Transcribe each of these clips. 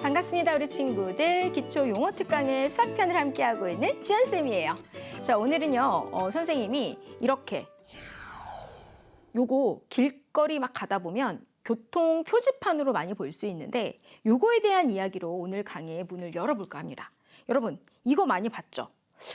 반갑습니다, 우리 친구들. 기초 용어 특강의 수학편을 함께하고 있는 주연 쌤이에요. 자, 오늘은요, 어, 선생님이 이렇게 요거 길거리 막 가다 보면 교통 표지판으로 많이 볼 수 있는데 요거에 대한 이야기로 오늘 강의의 문을 열어볼까 합니다. 여러분, 이거 많이 봤죠?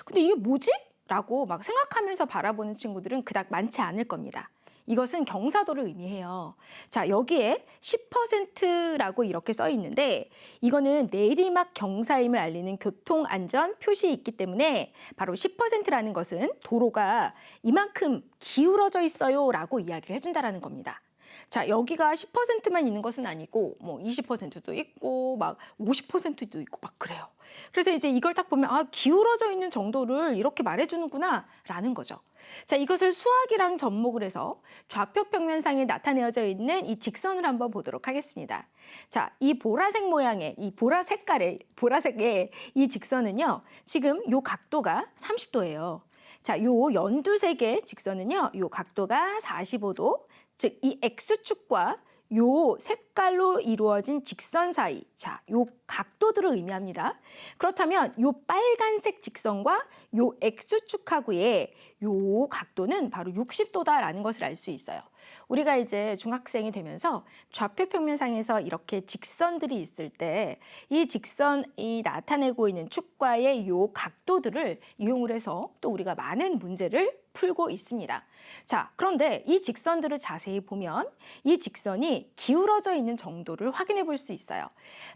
근데 이게 뭐지? 라고 막 생각하면서 바라보는 친구들은 그닥 많지 않을 겁니다. 이것은 경사도를 의미해요. 자, 여기에 10%라고 이렇게 써 있는데 이거는 내리막 경사임을 알리는 교통 안전 표시 있기 때문에 바로 10%라는 것은 도로가 이만큼 기울어져 있어요 라고 이야기를 해 준다라는 겁니다. 자, 여기가 10%만 있는 것은 아니고 뭐 20%도 있고 막 50%도 있고 막 그래요. 그래서 이제 이걸 딱 보면 아, 기울어져 있는 정도를 이렇게 말해 주는구나라는 거죠. 자, 이것을 수학이랑 접목을 해서 좌표 평면상에 나타내어져 있는 이 직선을 한번 보도록 하겠습니다. 자, 이 보라색 모양의 이 보라 색깔의 보라색의 이 직선은요. 지금 요 각도가 30도예요. 자, 요 연두색의 직선은요. 요 각도가 45도. 즉 이 x축과 요 색깔로 이루어진 직선 사이, 자, 요 각도들을 의미합니다. 그렇다면 요 빨간색 직선과 요 x축하고의 요 각도는 바로 60도다라는 것을 알 수 있어요. 우리가 이제 중학생이 되면서 좌표 평면상에서 이렇게 직선들이 있을 때 이 직선이 나타내고 있는 축과의 요 각도들을 이용을 해서 또 우리가 많은 문제를 풀고 있습니다. 자, 그런데 이 직선들을 자세히 보면 이 직선이 기울어져 있는 정도를 확인해 볼 수 있어요.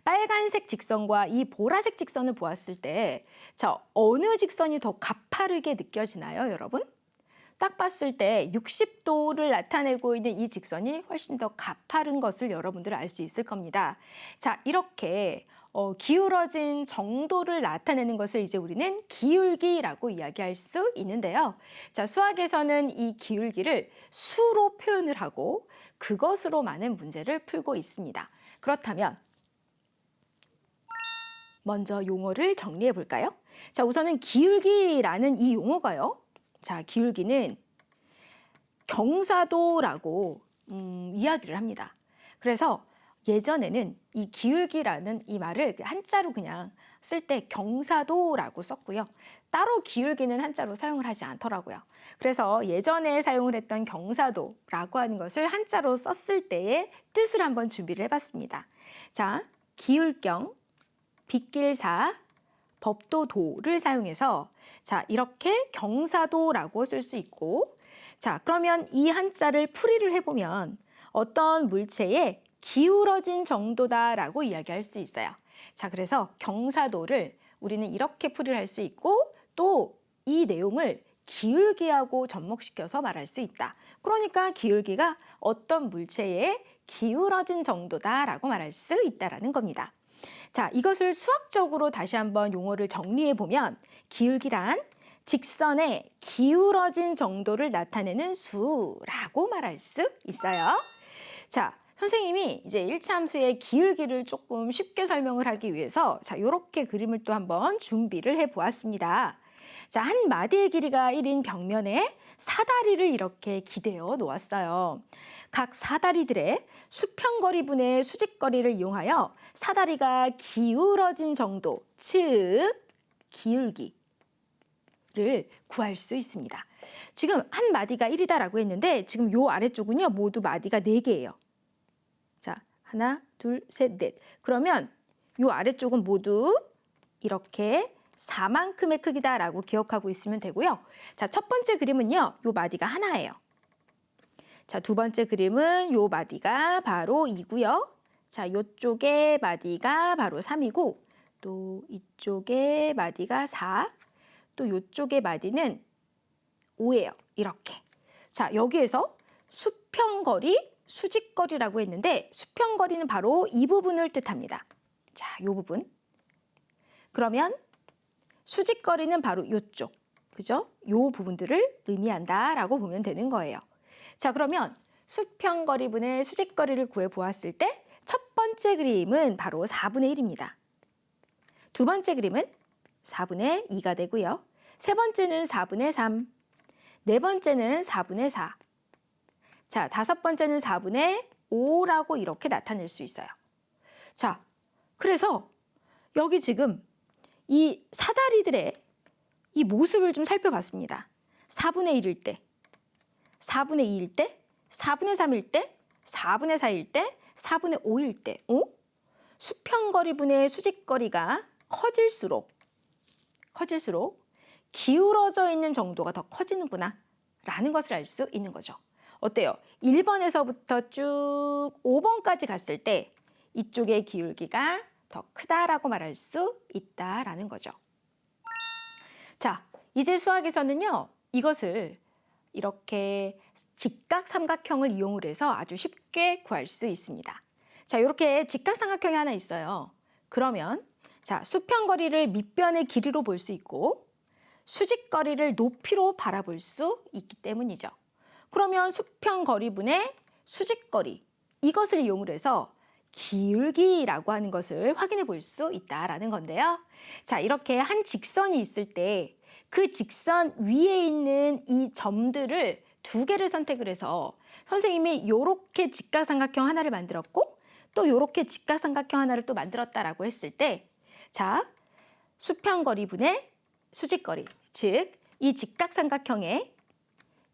빨간색 직선과 이 보라색 직선을 보았을 때, 자, 어느 직선이 더 가파르게 느껴지나요, 여러분? 딱 봤을 때 60도를 나타내고 있는 이 직선이 훨씬 더 가파른 것을 여러분들 알 수 있을 겁니다. 자, 이렇게 어, 기울어진 정도를 나타내는 것을 이제 우리는 기울기라고 이야기할 수 있는데요. 자, 수학에서는 이 기울기를 수로 표현을 하고 그것으로 많은 문제를 풀고 있습니다. 그렇다면 먼저 용어를 정리해 볼까요? 자, 우선은 기울기라는 이 용어가요. 자, 기울기는 경사도라고 음, 이야기를 합니다. 그래서 예전에는 이 기울기라는 이 말을 한자로 그냥 쓸 때 경사도라고 썼고요. 따로 기울기는 한자로 사용을 하지 않더라고요. 그래서 예전에 사용을 했던 경사도라고 하는 것을 한자로 썼을 때의 뜻을 한번 준비를 해봤습니다. 자, 기울경, 빗길사, 법도도를 사용해서 자, 이렇게 경사도라고 쓸 수 있고 자, 그러면 이 한자를 풀이를 해보면 어떤 물체의 기울어진 정도다라고 이야기할 수 있어요. 자, 그래서 경사도를 우리는 이렇게 풀이를 할 수 있고 또 이 내용을 기울기하고 접목시켜서 말할 수 있다. 그러니까 기울기가 어떤 물체의 기울어진 정도다라고 말할 수 있다라는 겁니다. 자, 이것을 수학적으로 다시 한번 용어를 정리해 보면 기울기란 직선의 기울어진 정도를 나타내는 수라고 말할 수 있어요. 자, 선생님이 이제 일차 함수의 기울기를 조금 쉽게 설명을 하기 위해서 자, 요렇게 그림을 또 한번 준비를 해 보았습니다. 자, 한 마디의 길이가 1인 벽면에 사다리를 이렇게 기대어 놓았어요. 각 사다리들의 수평거리분의 수직거리를 이용하여 사다리가 기울어진 정도, 즉 기울기 를 구할 수 있습니다. 지금 한 마디가 1이다라고 했는데 지금 요 아래쪽은요 모두 마디가 4개예요. 자, 하나, 둘, 셋, 넷. 그러면 요 아래쪽은 모두 이렇게 4만큼의 크기다라고 기억하고 있으면 되고요. 자, 첫 번째 그림은요. 요 마디가 하나예요. 자, 두 번째 그림은 요 마디가 바로 2고요. 자, 요쪽에 마디가 바로 3이고 또 이쪽에 마디가 4, 또 요쪽에 마디는 5예요. 이렇게. 자, 여기에서 수평거리, 수직거리라고 했는데 수평거리는 바로 이 부분을 뜻합니다. 자, 요 부분. 그러면 수직거리는 바로 요쪽. 그죠? 요 부분들을 의미한다라고 보면 되는 거예요. 자, 그러면 수평거리분의 수직거리를 구해 보았을 때 첫 번째 그림은 바로 4분의 1입니다. 두 번째 그림은 4분의 2가 되고요. 세 번째는 4분의 3. 네 번째는 4분의 4. 자, 다섯 번째는 4분의 5라고 이렇게 나타낼 수 있어요. 자, 그래서 여기 지금 이 사다리들의 이 모습을 좀 살펴봤습니다. 4분의 1일 때, 4분의 2일 때, 4분의 3일 때, 4분의 4일 때, 4분의 5일 때, 어? 수평거리분의 수직거리가 커질수록, 커질수록 기울어져 있는 정도가 더 커지는구나 라는 것을 알 수 있는 거죠. 어때요? 1번에서부터 쭉 5번까지 갔을 때 이쪽의 기울기가 더 크다라고 말할 수 있다라는 거죠. 자, 이제 수학에서는요, 이것을 이렇게 직각 삼각형을 이용을 해서 아주 쉽게 구할 수 있습니다. 자, 이렇게 직각 삼각형이 하나 있어요. 그러면 자, 수평거리를 밑변의 길이로 볼 수 있고 수직거리를 높이로 바라볼 수 있기 때문이죠. 그러면 수평거리분의 수직거리 이것을 이용을 해서 기울기라고 하는 것을 확인해 볼 수 있다라는 건데요. 자, 이렇게 한 직선이 있을 때 그 직선 위에 있는 이 점들을 두 개를 선택을 해서 선생님이 이렇게 직각삼각형 하나를 만들었고 또 이렇게 직각삼각형 하나를 또 만들었다라고 했을 때 자, 수평거리분의 수직거리, 즉 이 직각삼각형의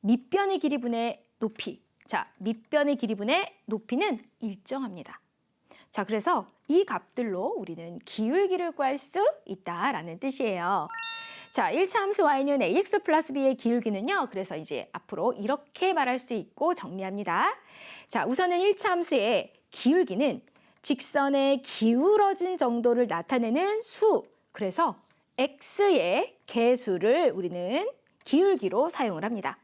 밑변의 길이분의 높이. 자, 밑변의 길이분의 높이는 일정합니다. 자, 그래서 이 값들로 우리는 기울기를 구할 수 있다라는 뜻이에요. 자, 1차 함수 y는 ax 플러스 b의 기울기는요. 그래서 이제 앞으로 이렇게 말할 수 있고 정리합니다. 자, 우선은 1차 함수의 기울기는 직선의 기울어진 정도를 나타내는 수. 그래서 x의 개수를 우리는 기울기로 사용을 합니다.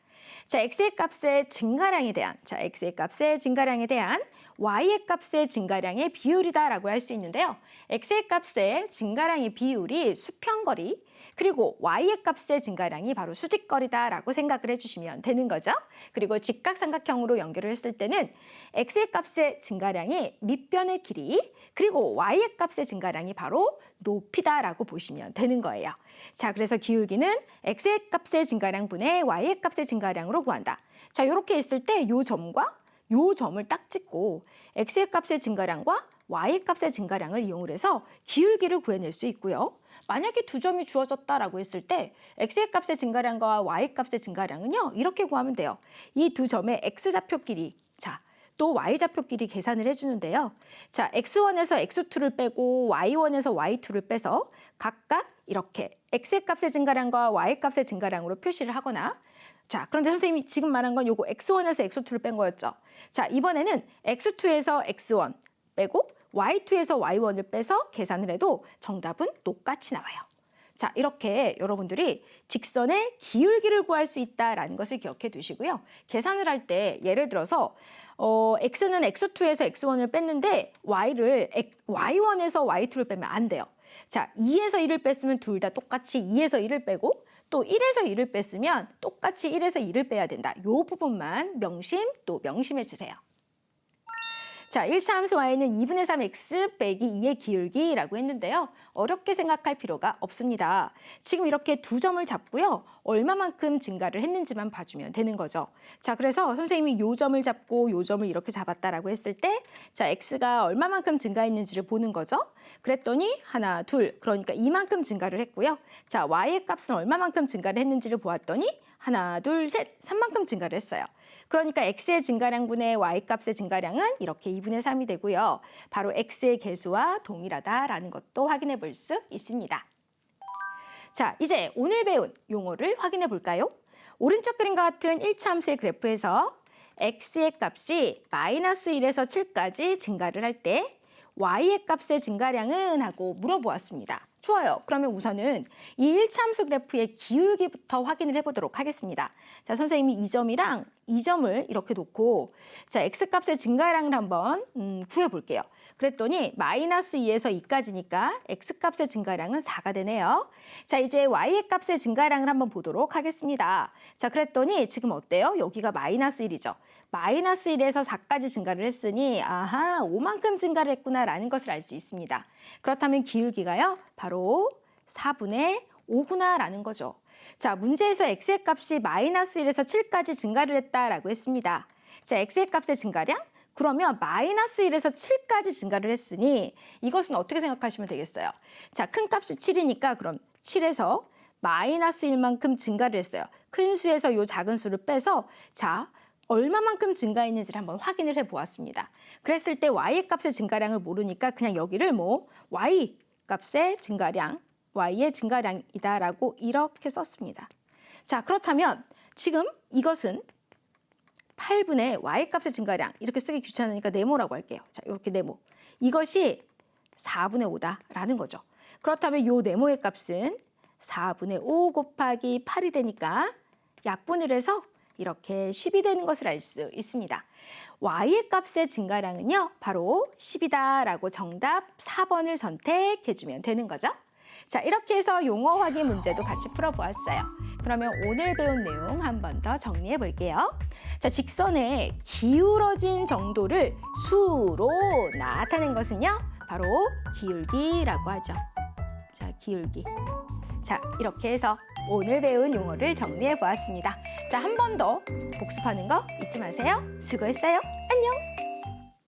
자, x의 값의 증가량에 대한 자, x의 값의 증가량에 대한 y의 값의 증가량의 비율이다라고 할 수 있는데요. x의 값의 증가량의 비율이 수평거리 그리고 y의 값의 증가량이 바로 수직거리다라고 생각을 해주시면 되는 거죠. 그리고 직각삼각형으로 연결을 했을 때는 x의 값의 증가량이 밑변의 길이 그리고 y의 값의 증가량이 바로 높이다라고 보시면 되는 거예요. 자, 그래서 기울기는 x의 값의 증가량 분의 y의 값의 증가량으로 구한다. 자, 이렇게 했을 때 요 점과 요 점을 딱 찍고 x의 값의 증가량과 y의 값의 증가량을 이용을 해서 기울기를 구해낼 수 있고요. 만약에 두 점이 주어졌다라고 했을 때 x의 값의 증가량과 y 값의 증가량은요. 이렇게 구하면 돼요. 이 두 점의 x 좌표끼리 자, 또 y좌표끼리 계산을 해주는데요. 자, x1에서 x2를 빼고 y1에서 y2를 빼서 각각 이렇게 x의 값의 증가량과 y 값의 증가량으로 표시를 하거나 자, 그런데 선생님이 지금 말한 건 요거 x1에서 x2를 뺀 거였죠. 자, 이번에는 x2에서 x1 빼고 y2에서 y1을 빼서 계산을 해도 정답은 똑같이 나와요. 자, 이렇게 여러분들이 직선의 기울기를 구할 수 있다라는 것을 기억해 두시고요. 계산을 할 때 예를 들어서 어, x는 x2에서 x1을 뺐는데 y를 y1에서 y2를 빼면 안 돼요. 자, 2에서 1을 뺐으면 둘 다 똑같이 2에서 1을 빼고 또 1에서 1을 뺐으면 똑같이 1에서 2를 빼야 된다. 요 부분만 명심 또 명심해 주세요. 자, 1차 함수 y는 2분의 3x 빼기 2의 기울기라고 했는데요. 어렵게 생각할 필요가 없습니다. 지금 이렇게 두 점을 잡고요. 얼마만큼 증가를 했는지만 봐주면 되는 거죠. 자, 그래서 선생님이 요 점을 잡고 요 점을 이렇게 잡았다라고 했을 때 자, x가 얼마만큼 증가했는지를 보는 거죠. 그랬더니 하나, 둘, 그러니까 이만큼 증가를 했고요. 자, y의 값은 얼마만큼 증가를 했는지를 보았더니 하나, 둘, 셋, 3만큼 증가를 했어요. 그러니까 x의 증가량 분의 y 값의 증가량은 이렇게 2분의 3이 되고요. 바로 x의 개수와 동일하다라는 것도 확인해 볼 수 있습니다. 자, 이제 오늘 배운 용어를 확인해 볼까요? 오른쪽 그림과 같은 1차 함수의 그래프에서 x의 값이 마이너스 1에서 7까지 증가를 할 때 y의 값의 증가량은 하고 물어보았습니다. 좋아요. 그러면 우선은 이 1차 함수 그래프의 기울기부터 확인을 해보도록 하겠습니다. 자, 선생님이 이 점이랑 이 점을 이렇게 놓고 자, x값의 증가량을 한번 음, 구해볼게요. 그랬더니 마이너스 2에서 2까지니까 x값의 증가량은 4가 되네요. 자, 이제 y의 값의 증가량을 한번 보도록 하겠습니다. 자, 그랬더니 지금 어때요? 여기가 마이너스 1이죠. 마이너스 1에서 4까지 증가를 했으니 아하, 5만큼 증가를 했구나라는 것을 알 수 있습니다. 그렇다면 기울기가요. 바로 4분의 5구나라는 거죠. 자, 문제에서 x의 값이 마이너스 1에서 7까지 증가를 했다라고 했습니다. 자, x의 값의 증가량? 그러면 마이너스 1에서 7까지 증가를 했으니 이것은 어떻게 생각하시면 되겠어요? 자, 큰 값이 7이니까 그럼 7에서 마이너스 1만큼 증가를 했어요. 큰 수에서 요 작은 수를 빼서 자, 얼마만큼 증가했는지를 한번 확인을 해 보았습니다. 그랬을 때 y 값의 증가량을 모르니까 그냥 여기를 뭐 y 값의 증가량, y의 증가량이다라고 이렇게 썼습니다. 자, 그렇다면 지금 이것은 8분의 y 값의 증가량 이렇게 쓰기 귀찮으니까 네모라고 할게요. 자, 이렇게 네모. 이것이 4분의 5다라는 거죠. 그렇다면 요 네모의 값은 4분의 5 곱하기 8이 되니까 약분을 해서 이렇게 10이 되는 것을 알 수 있습니다. y의 값의 증가량은요, 바로 10이다라고 정답 4번을 선택해주면 되는 거죠. 자, 이렇게 해서 용어 확인 문제도 같이 풀어보았어요. 그러면 오늘 배운 내용 한 번 더 정리해 볼게요. 자, 직선의 기울어진 정도를 수로 나타낸 것은요, 바로 기울기라고 하죠. 자, 기울기. 자, 이렇게 해서 오늘 배운 용어를 정리해 보았습니다. 자, 한 번 더 복습하는 거 잊지 마세요. 수고했어요. 안녕!